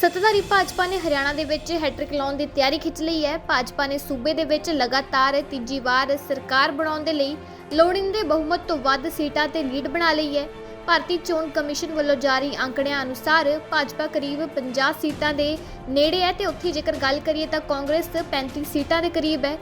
ਸੱਤਾਧਾਰੀ ਭਾਜਪਾ ਨੇ ਹਰਿਆਣਾ ਦੇ ਵਿੱਚ ਹੈਟ੍ਰਿਕ ਲਾਉਣ ਦੀ ਤਿਆਰੀ ਖਿੱਚ ਲਈ ਹੈ। ਭਾਜਪਾ ਨੇ ਸੂਬੇ ਦੇ ਵਿੱਚ ਲਗਾਤਾਰ ਤੀਜੀ ਵਾਰ ਸਰਕਾਰ ਬਣਾਉਣ ਦੇ ਲਈ ਲੋੜੀਂਦੇ ਬਹੁਮਤ ਤੋਂ ਵੱਧ ਸੀਟਾਂ ਤੇ ਲੀਡ ਬਣਾ ਲਈ ਹੈ। ਭਾਰਤੀ ਚੋਣ ਕਮਿਸ਼ਨ ਵੱਲੋਂ ਜਾਰੀ ਅੰਕੜਿਆਂ ਅਨੁਸਾਰ ਭਾਜਪਾ ਕਰੀਬ 50 ਸੀਟਾਂ ਦੇ ਨੇੜੇ ਹੈ ਤੇ ਉੱਥੇ ਜੇਕਰ ਗੱਲ ਕਰੀਏ ਤਾਂ ਕਾਂਗਰਸ 35 ਸੀਟਾਂ ਦੇ ਕਰੀਬ ਹੈ।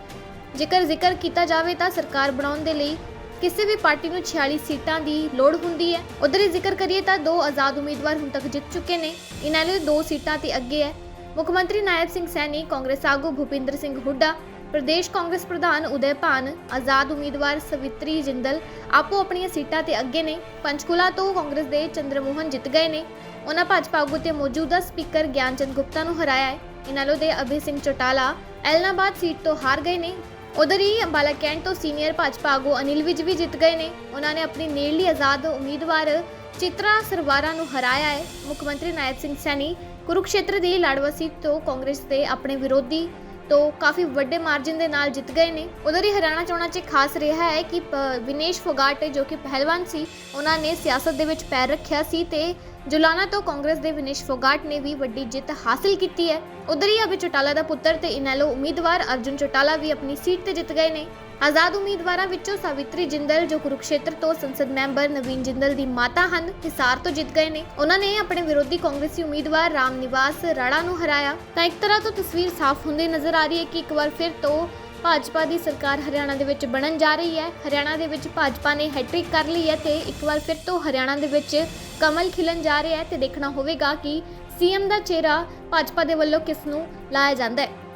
ਜੇਕਰ ਜ਼ਿਕਰ ਕੀਤਾ ਜਾਵੇ ਤਾਂ ਸਰਕਾਰ ਬਣਾਉਣ ਦੇ ਲਈ ਕਿਸੇ ਵੀ ਪਾਰਟੀ ਨੂੰ 46 ਸੀਟਾਂ ਦੀ ਲੋੜ ਹੁੰਦੀ ਹੈ। ਉਧਰ ਹੀ ਜ਼ਿਕਰ ਕਰੀਏ ਤਾਂ ਦੋ ਆਜ਼ਾਦ ਉਮੀਦਵਾਰ ਹੁਣ ਤੱਕ ਜਿੱਤ ਚੁੱਕੇ ਨੇ। ਇਹਨਾਂ ਲਈ ਦੋ ਸੀਟਾਂ ਤੇ ਅੱਗੇ ਹੈ। ਮੁੱਖ ਮੰਤਰੀ ਨਾਇਬ ਸਿੰਘ ਸੈਣੀ, ਕਾਂਗਰਸ ਆਗੂ ਭੁਪਿੰਦਰ ਸਿੰਘ ਹੁੱਡਾ, ਪ੍ਰਦੇਸ਼ ਕਾਂਗਰਸ ਪ੍ਰਧਾਨ ਉਦੈ ਭਾਨ, ਆਜ਼ਾਦ ਉਮੀਦਵਾਰ ਸਵਿਤਰੀ ਜਿੰਦਲ ਆਪੋ ਆਪਣੀਆਂ ਸੀਟਾਂ ਤੇ ਅੱਗੇ ਨੇ। ਪੰਚਕੂਲਾ ਤੋਂ ਕਾਂਗਰਸ ਦੇ ਚੰਦਰਮੋਹਨ ਜਿੱਤ ਗਏ ਨੇ। ਉਹਨਾਂ ਭਾਜਪਾ ਆਗੂ ਤੇ ਮੌਜੂਦਾ ਸਪੀਕਰ ਗਿਆਨਚੰਦ ਗੁਪਤਾ ਨੂੰ ਹਰਾਇਆ ਹੈ। ਇਨਾਲੋ ਦੇ ਅਭੀ ਸਿੰਘ ਚੋਟਾਲਾ ਐਲਨਾਬਾਦ ਸੀਟ ਤੋਂ ਹਾਰ ਗਏ ਨੇ। ਉਧਰ ਹੀ ਅੰਬਾਲਾ ਕੈਂਟ ਤੋਂ ਸੀਨੀਅਰ ਭਾਜਪਾ ਆਗੂ ਅਨਿਲ ਵਿਜ ਵੀ ਜਿੱਤ ਗਏ ਨੇ। ਉਹਨਾਂ ਨੇ ਆਪਣੀ ਨੇੜਲੀ ਆਜ਼ਾਦ ਉਮੀਦਵਾਰ ਚਿਤਰਾ ਸਰਵਾਰਾ ਨੂੰ ਹਰਾਇਆ ਹੈ। ਮੁੱਖ ਮੰਤਰੀ ਨਾਇਬ ਸਿੰਘ ਸੈਣੀ ਕੁਰੂਕਸ਼ੇਤਰ ਦੀ ਲਾੜਵਾ ਸੀਟ ਤੋਂ ਕਾਂਗਰਸ ਦੇ ਆਪਣੇ ਵਿਰੋਧੀ ਤੋਂ ਕਾਫੀ ਵੱਡੇ ਮਾਰਜਨ ਦੇ ਨਾਲ ਜਿੱਤ ਗਏ ਨੇ। ਉਧਰ ਹੀ ਹਰਿਆਣਾ ਚੋਣਾਂ 'ਚ ਖਾਸ ਰਿਹਾ ਹੈ ਕਿ ਪ- ਵਿਨੇਸ਼ ਫੋਗਾਟ ਜੋ ਕਿ ਪਹਿਲਵਾਨ ਸੀ, ਉਹਨਾਂ ਨੇ ਸਿਆਸਤ ਦੇ ਵਿੱਚ ਪੈਰ ਰੱਖਿਆ ਸੀ ਤੇ ਜੁਲਾਨਾ ਤੋਂ ਕਾਂਗਰਸ ਦੇ ਵਿਨੇਸ਼ ਫੋਗਾਟ ਨੇ ਵੀ ਵੱਡੀ ਜਿੱਤ ਹਾਸਲ ਕੀਤੀ ਹੈ। ਉਧਰ ਹੀ ਅਭੀ ਚੋਟਾਲਾ ਦਾ ਪੁੱਤਰ ਤੇ ਇਨੈਲੋ ਉਮੀਦਵਾਰ ਅਰਜੁਨ ਚੋਟਾਲਾ ਵੀ ਆਪਣੀ ਸੀਟ ਤੇ ਜਿੱਤ ਗਏ ਨੇ। ਆਜ਼ਾਦ ਉਮੀਦਵਾਰਾਂ ਵਿੱਚੋਂ ਸਾਵਿਤਰੀ ਜਿੰਦਲ ਜੋ ਕੁਰੂਕਸ਼ੇਤਰ ਤੋਂ ਸੰਸਦ ਮੈਂਬਰ, ਨਵੀਨ ਜਿੰਦਲ ਦੀ ਮਾਤਾ ਹਨ, ਹਿਸਾਰ ਤੋਂ ਜਿੱਤ ਗਏ ਨੇ। ਉਹਨਾਂ ਨੇ ਆਪਣੇ ਵਿਰੋਧੀ ਕਾਂਗਰਸੀ ਉਮੀਦਵਾਰ ਰਾਮ ਨਿਵਾਸ ਰਾਣਾ ਨੂੰ ਹਰਾਇਆ। ਤਾਂ ਇੱਕ ਤਰ੍ਹਾਂ ਤੋਂ ਤਸਵੀਰ ਸਾਫ਼ ਹੁੰਦੀ ਨਜ਼ਰ ਆ ਰਹੀ ਹੈ ਕਿ ਇੱਕ ਵਾਰ ਫਿਰ ਤੋਂ ਭਾਜਪਾ ਦੀ ਸਰਕਾਰ ਹਰਿਆਣਾ ਦੇ ਵਿੱਚ ਬਣਨ ਜਾ ਰਹੀ ਹੈ। ਹਰਿਆਣਾ ਦੇ ਵਿੱਚ ਭਾਜਪਾ ਨੇ ਹੈਟ੍ਰਿਕ ਕਰ ਲਈ ਹੈ ਤੇ ਇੱਕ ਵਾਰ ਫਿਰ ਤੋਂ ਹਰਿਆਣਾ ਦੇ ਵਿੱਚ ਕਮਲ ਖਿਲਣ ਜਾ ਰਿਹਾ ਹੈ ਤੇ ਦੇਖਣਾ ਹੋਵੇਗਾ ਕਿ ਸੀਐਮ ਦਾ ਚਿਹਰਾ ਭਾਜਪਾ ਦੇ ਵੱਲੋਂ ਕਿਸ ਨੂੰ ਲਾਇਆ ਜਾਂਦਾ ਹੈ।